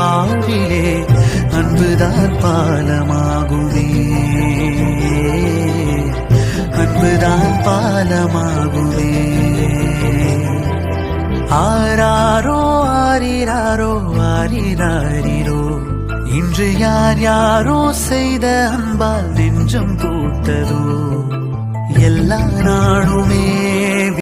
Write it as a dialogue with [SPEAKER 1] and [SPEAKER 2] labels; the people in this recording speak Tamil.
[SPEAKER 1] வாழ்விலே அன்புதான் பாலமாகுமே. அன்புதான் பாலமாகுமே. ஆராரோ ஆரிராரோ ஆரிராரிரோ இன்று யார் யாரோ செய்த அன்பால் நெஞ்சம் கூட்டதோ எல்லா நாளுமே